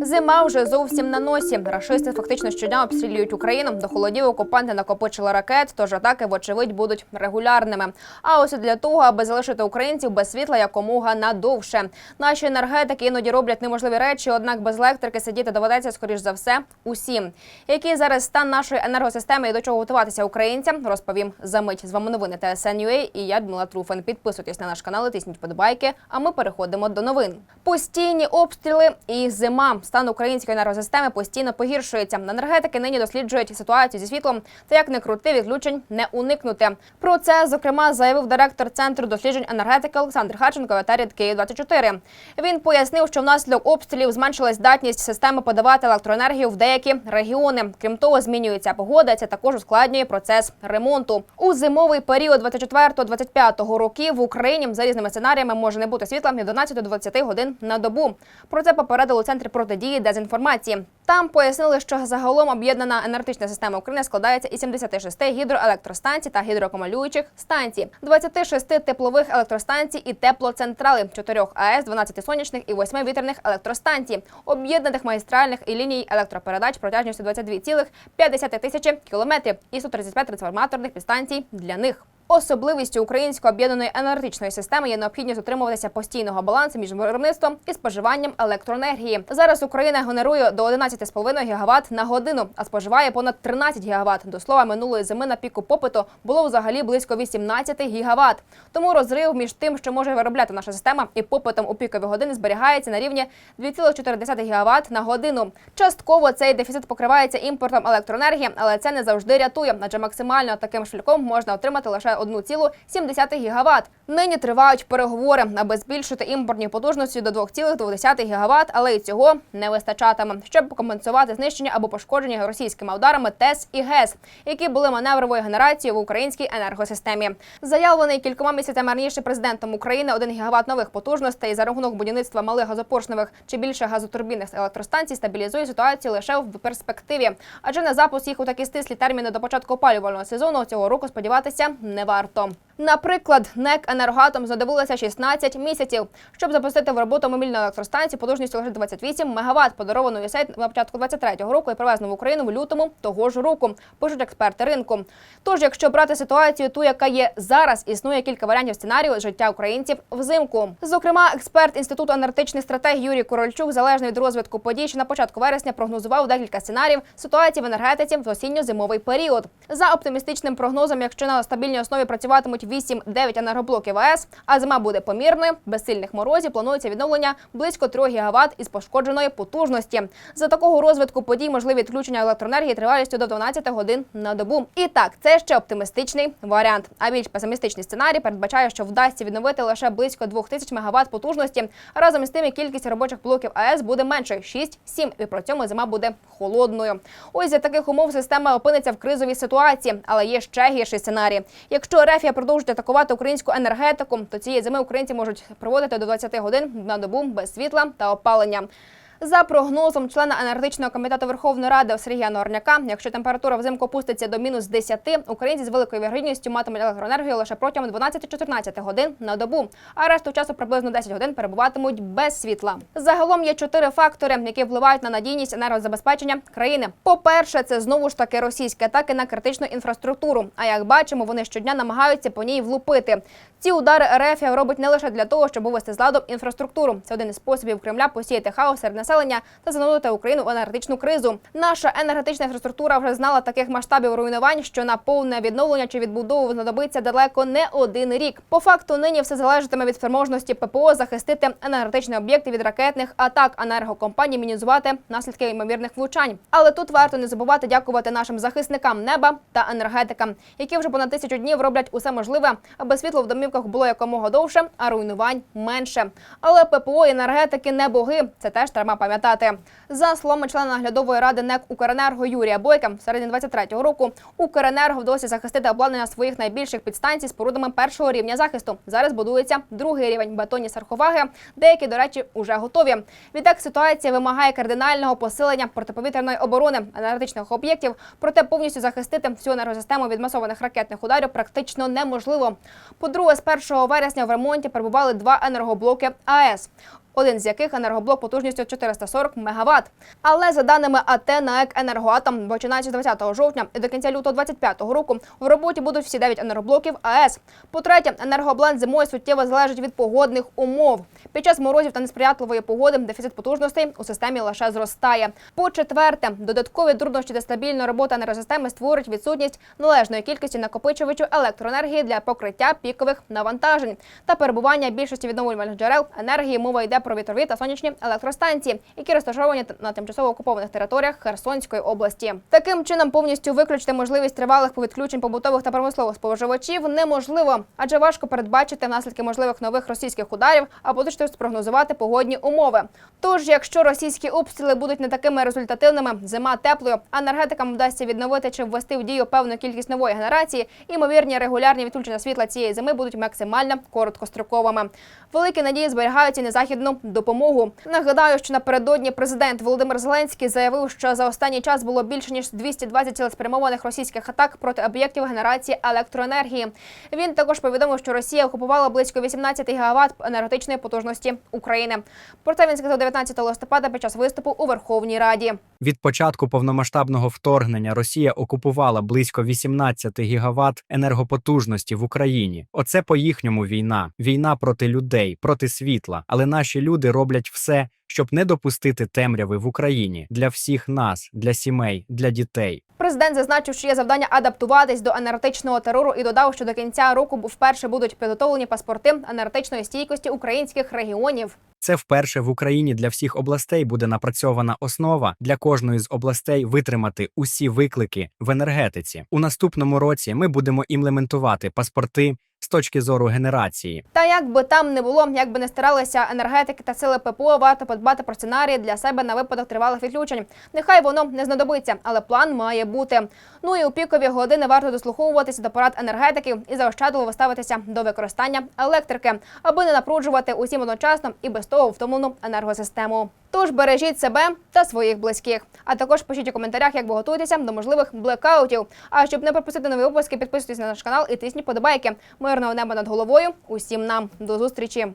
Зима вже зовсім на носі. Рашисти фактично щодня обстрілюють Україну. До холодів окупанти накопичили ракет, тож атаки, вочевидь, будуть регулярними. А ось для того, аби залишити українців без світла якомога надовше. Наші енергетики іноді роблять неможливі речі, однак без електрики сидіти доведеться, скоріш за все, усім. Який зараз стан нашої енергосистеми і до чого готуватися українцям, розповім за мить. З вами новини ТСН.UA і я Дмила Труфен. Підписуйтесь на наш канал, тисніть подобайки. А ми переходимо до новин. Постійні обстріли і зима. Стан української енергосистеми постійно погіршується. Енергетики нині досліджують ситуацію зі світлом. Та як не крути, відключень не уникнути. Про це зокрема заявив директор центру досліджень енергетики Олександр Харченко в етері Київ 24 Він пояснив, що внаслідок обстрілів зменшилась здатність системи подавати електроенергію в деякі регіони. Крім того, змінюється погода. Це також ускладнює процес ремонту. У зимовий період 24-25 років в Україні за різними сценаріями може не бути світла від 12 до 20 годин на добу. Про це попередили у центрі протидії дезінформації. Там пояснили, що загалом об'єднана енергетична система України складається із 76 гідроелектростанцій та гідроакумулюючих станцій, 26 теплових електростанцій і теплоцентрали, 4 АЕС, 12 сонячних і 8 вітряних електростанцій, об'єднаних магістральних і ліній електропередач протяжністю 22,5 тисячі кілометрів і 135 трансформаторних підстанцій для них. Особливістю української об'єднаної енергетичної системи є необхідність утримуватися постійного балансу між виробництвом і споживанням електроенергії. Зараз Україна генерує до 11,5 ГВт на годину, а споживає понад 13 ГВт. До слова, минулої зими на піку попиту було взагалі близько 18 ГВт. Тому розрив між тим, що може виробляти наша система, і попитом у пікові години зберігається на рівні 2,4 ГВт на годину. Частково цей дефіцит покривається імпортом електроенергії, але це не завжди рятує, адже максимально таким шляхом можна отримати лише 1,7 ГВт. Нині тривають переговори, аби збільшити імпортні потужності до 2,2 ГВт, але й цього не вистачатиме, щоб компенсувати знищення або пошкодження російськими ударами ТЕС і ГЕС, які були маневровою генерацією в українській енергосистемі. Заявлений кількома місяцями раніше президентом України 1 ГВт нових потужностей за рахунок будівництва малих газопоршневих чи більше газотурбінних електростанцій стабілізує ситуацію лише в перспективі, адже на запуск їх у такі стислі терміни до початку опалювального сезону цього року сподіватися не варто. Наприклад, НЕК «Енергоатом» знадобилося 16 місяців, щоб запустити в роботу мобільну електростанцію потужністю лише 28 МВт, подаровану ЮСЕЙД на початку 23-го року і привезену в Україну в лютому того ж року, пишуть експерти ринку. Тож, якщо брати ситуацію, ту, яка є зараз, існує кілька варіантів сценарію життя українців взимку. Зокрема, експерт інституту енергетичних стратегій Юрій Корольчук, залежно від розвитку подій, що на початку вересня прогнозував декілька сценаріїв ситуації в енергетиці в осінньо-зимовий період. За оптимістичним прогнозом, якщо на стабільній основі працюватимуть 8-9 енергоблоків АЕС, а зима буде помірною, без сильних морозів планується відновлення близько 3 ГВт із пошкодженої потужності. За такого розвитку подій можливі відключення електроенергії тривалістю до 12 годин на добу. І так, це ще оптимістичний варіант. А більш песимістичний сценарій передбачає, що вдасться відновити лише близько 2000 МВт потужності. Разом із тим, кількість робочих блоків АЕС буде менше 6-7, і при цьому зима буде холодною. Ось за таких умов система опиниться в кризовій ситуації, але є ще гірший сценарій. Якщо Рефія продовжить атакувати українську енергетику, то цієї зими українці можуть проводити до 20 годин на добу без світла та опалення. За прогнозом члена енергетичного комітету Верховної Ради Сергія Норняка, якщо температура взимку опуститься до мінус 10, українці з великою вірогідністю матимуть електроенергію лише протягом 12-14 годин на добу, а решту часу приблизно 10 годин перебуватимуть без світла. Загалом є чотири фактори, які впливають на надійність енергозабезпечення країни. По-перше, це знову ж таки російські атаки на критичну інфраструктуру. А як бачимо, вони щодня намагаються по ній влупити. Ці удари РФ робить не лише для того, щоб вивести з ладу інфраструктуру. Це один із способів Кремля посіяти хаос серед населення та занурити Україну в енергетичну кризу. Наша енергетична інфраструктура вже знала таких масштабів руйнувань, що на повне відновлення чи відбудову знадобиться далеко не один рік. По факту нині все залежатиме від спроможності ППО захистити енергетичні об'єкти від ракетних атак, енергокомпаній мінізувати наслідки ймовірних влучань. Але тут варто не забувати дякувати нашим захисникам неба та енергетикам, які вже понад тисячу днів роблять усе можливе, аби світло в домівках було якомога довше, а руйнувань менше. Але ППО і енергетики не боги. Це теж треба пам'ятати. За словами члена наглядової ради НЕК Укренерго Юрія Бойка, в середині 23-го року Укренерго вдалося захистити обладнання своїх найбільших підстанцій спорудами першого рівня захисту. Зараз будується другий рівень бетонні саркофаги, деякі, до речі, уже готові. Відтак ситуація вимагає кардинального посилення протиповітряної оборони енергетичних об'єктів, проте повністю захистити всю енергосистему від масованих ракетних ударів практично неможливо. По-друге, з 1 вересня в ремонті перебували два енергоблоки АЕС. Один з яких енергоблок потужністю 440 МВт. Але за даними АТ НАЕК «Енергоатом», починаючи з 20 жовтня і до кінця лютого 2025 року в роботі будуть всі 9 енергоблоків АЕС. По-третє, енергоблен зимою суттєво залежить від погодних умов. Під час морозів та несприятливої погоди дефіцит потужностей у системі лише зростає. По-четверте, додаткові труднощі та стабільна робота енергосистеми створить відсутність належної кількості накопичувачів електроенергії для покриття пікових навантажень та перебування більшості відновлювальних джерел енергії. Мова йде про вітрові та сонячні електростанції, які розташовані на тимчасово окупованих територіях Херсонської області. Таким чином повністю виключити можливість тривалих повідключень побутових та промислових споживачів неможливо, адже важко передбачити наслідки можливих нових російських ударів, а поточно спрогнозувати погодні умови. Тож, якщо російські обстріли будуть не такими результативними, зима теплою, енергетикам вдасться відновити чи ввести в дію певну кількість нової генерації, імовірні регулярні відключення світла цієї зими будуть максимально короткостроковими. Великі надії зберігаються на західну допомогу. Нагадаю, що напередодні президент Володимир Зеленський заявив, що за останній час було більше ніж 220 цілеспрямованих російських атак проти об'єктів генерації електроенергії. Він також повідомив, що Росія окупувала близько 18 гігават енергетичної потужності України. Про це він сказав 19 листопада під час виступу у Верховній Раді. Від початку повномасштабного вторгнення Росія окупувала близько 18 гігават енергопотужності в Україні. Оце по їхньому війна. Війна проти людей, проти світла. Але наші люди роблять все, щоб не допустити темряви в Україні для всіх нас, для сімей, для дітей. Президент зазначив, що є завдання адаптуватись до енергетичного терору і додав, що до кінця року вперше будуть підготовлені паспорти енергетичної стійкості українських регіонів. Це вперше в Україні для всіх областей буде напрацьована основа для кожної з областей витримати усі виклики в енергетиці. У наступному році ми будемо імплементувати паспорти з точки зору генерації. Та як би там не було, як би не старалися енергетики та сили ППО, варто подбати про сценарії для себе на випадок тривалих відключень. Нехай воно не знадобиться, але план має бути. Ну і у пікові години варто дослуховуватися до порад енергетиків і заощадливо ставитися до використання електрики, аби не напруджувати усім одночасно і без того втомлену енергосистему. Тож бережіть себе та своїх близьких. А також пишіть у коментарях, як ви готуєтеся до можливих блекаутів. А щоб не пропустити нові випуски, підписуйтесь на наш канал і тисніть подобайки. Мирного неба над головою. Усім нам до зустрічі.